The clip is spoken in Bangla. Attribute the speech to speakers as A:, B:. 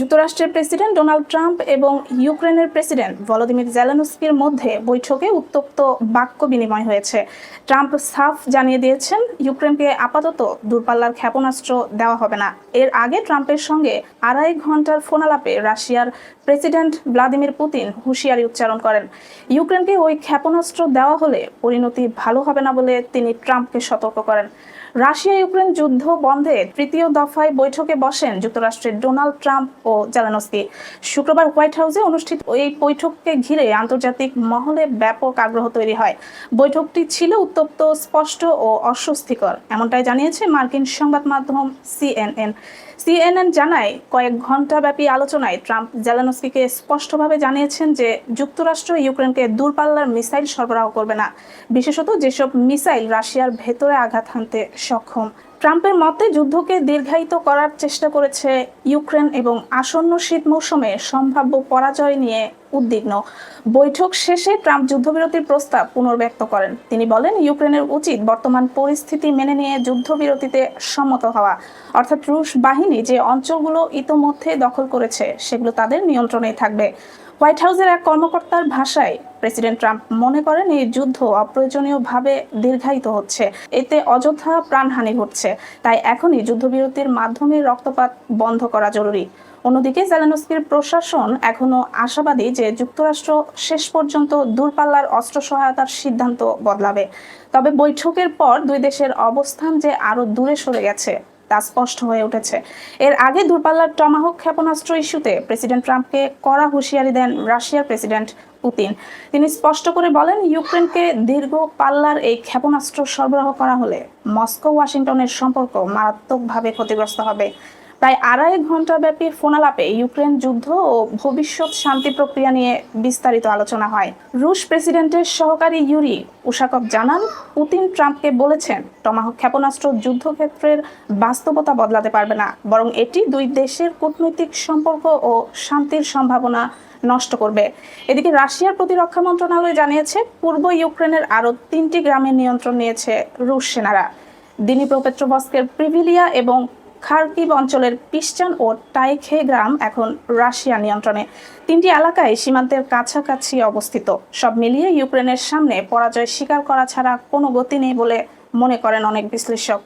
A: যুক্তরাষ্ট্রের প্রেসিডেন্ট ডোনাল্ড ট্রাম্প এবং ইউক্রেনের প্রেসিডেন্ট ভলোদিমির জেলেনস্কির মধ্যে বৈঠকে উত্তপ্ত বাক্য বিনিময় হয়েছে। ট্রাম্প সাফ জানিয়ে দিয়েছেন, ইউক্রেনকে আপাতত দূরপাল্লার ক্ষেপণাস্ত্র দেওয়া হবে না। এর আগে ট্রাম্পের সঙ্গে আড়াই ঘণ্টার ফোনালাপে রাশিয়ার প্রেসিডেন্ট ভ্লাদিমির পুতিন হুঁশিয়ারি উচ্চারণ করেন। ইউক্রেনকে ওই ক্ষেপণাস্ত্র দেওয়া হলে পরিণতি ভালো হবে না বলে তিনি ট্রাম্পকে সতর্ক করেন। রাশিয়া ইউক্রেন যুদ্ধ বন্ধে তৃতীয় দফায় বৈঠকে বসেন যুক্তরাষ্ট্রের ডোনাল্ড ট্রাম্প ও জেলানস্কি। শুক্রবার হোয়াইট হাউসে অনুষ্ঠিত এই বৈঠককে ঘিরে আন্তর্জাতিক মহলে ব্যাপক আগ্রহ তৈরি হয়। বৈঠকটি ছিল উত্তপ্ত, স্পষ্ট ও অস্বস্তিকর, এমনটাই জানিয়েছে মার্কিন সংবাদ মাধ্যম সিএনএন। সিএনএন জানায়, কয়েক ঘন্টাব্যাপী আলোচনায় ট্রাম্প জেলানস্কিকে স্পষ্টভাবে জানিয়েছেন যে যুক্তরাষ্ট্র ইউক্রেনকে দূরপাল্লার মিসাইল সরবরাহ করবে না। বিশেষত যেসব মিসাইল রাশিয়ার ভেতরে আঘাত হানতে সক্ষম। ট্রাম্পের মতে যুদ্ধকে দীর্ঘায়িত করার চেষ্টা করেছে ইউক্রেন এবং আসন্ন শীত মৌসুমে সম্ভাব্য পরাজয় নিয়ে উদ্বিগ্ন। বৈঠক শেষে ট্রাম্প যুদ্ধবিরতির প্রস্তাব পুনর্ব্যক্ত করেন। তিনি বলেন, ইউক্রেনের উচিত বর্তমান পরিস্থিতি মেনে নিয়ে যুদ্ধবিরতিতে সম্মত হওয়া। অর্থাৎ রুশ বাহিনী যে অঞ্চলগুলো ইতোমধ্যে দখল করেছে, সেগুলো তাদের নিয়ন্ত্রণেই থাকবে। হোয়াইট হাউসের এক কর্মকর্তার ভাষায় প্রেসিডেন্ট ট্রাম্প মনে করেন, এই যুদ্ধ অপ্রয়োজনীয়ভাবে দীর্ঘায়িত হচ্ছে। এতে অযথা প্রাণহানি ঘটছে। তাই এখনই যুদ্ধবিরতির মাধ্যমে রক্তপাত বন্ধ করা জরুরি। অন্যদিকে জেলেনস্কির প্রশাসন এখনও আশাবাদী যে যুক্তরাষ্ট্র শেষ পর্যন্ত দূরপাল্লার অস্ত্র সহায়তার সিদ্ধান্ত বদলাবে। তবে বৈঠকের পর দুই দেশের অবস্থান যে আরও দূরে সরে গেছে। তা স্পষ্ট হয়ে উঠেছে। এর আগে দূরপাল্লার টমাহক ক্ষেপণাস্ত্র ইস্যুতে প্রেসিডেন্ট ট্রাম্পকে কড়া হুঁশিয়ারি দেন রাশিয়ার প্রেসিডেন্ট পুতিন। তিনি স্পষ্ট করে বলেন, ইউক্রেনকে দীর্ঘ পাল্লার এই ক্ষেপণাস্ত্র সরবরাহ করা হলে মস্কো ওয়াশিংটনের সম্পর্ক মারাত্মকভাবে ক্ষতিগ্রস্ত হবে। প্রায় আড়াই ঘণ্টা ব্যাপী ফোনালাপে ইউক্রেন যুদ্ধ ও ভবিষ্যৎ শান্তি প্রক্রিয়া নিয়ে বিস্তারিত আলোচনা হয়। রুশ প্রেসিডেন্টের সহকারী ইউরি উশাকভ জানান, পুতিন ট্রাম্পকে বলেছেন, টমাহক ক্ষেপণাস্ত্র যুদ্ধক্ষেত্রের বাস্তবতা বদলাতে পারবে না, বরং এটি দুই দেশের কূটনৈতিক সম্পর্ক ও শান্তির সম্ভাবনা নষ্ট করবে। এদিকে রাশিয়ার প্রতিরক্ষা মন্ত্রণালয় জানিয়েছে, পূর্ব ইউক্রেনের আরও তিনটি গ্রামের নিয়ন্ত্রণ নিয়েছে রুশ সেনারা। দিনিপ্রোপেট্রোভস্কের প্রিভিলিয়া এবং খার্কিভ অঞ্চলের পিস্টান ও টাইখে গ্রাম এখন রাশিয়া নিয়ন্ত্রণে। তিনটি এলাকায় সীমান্তের কাছাকাছি অবস্থিত। সব মিলিয়ে ইউক্রেনের সামনে পরাজয় স্বীকার করা ছাড়া কোনো গতি নেই বলে মনে করেন অনেক বিশ্লেষক।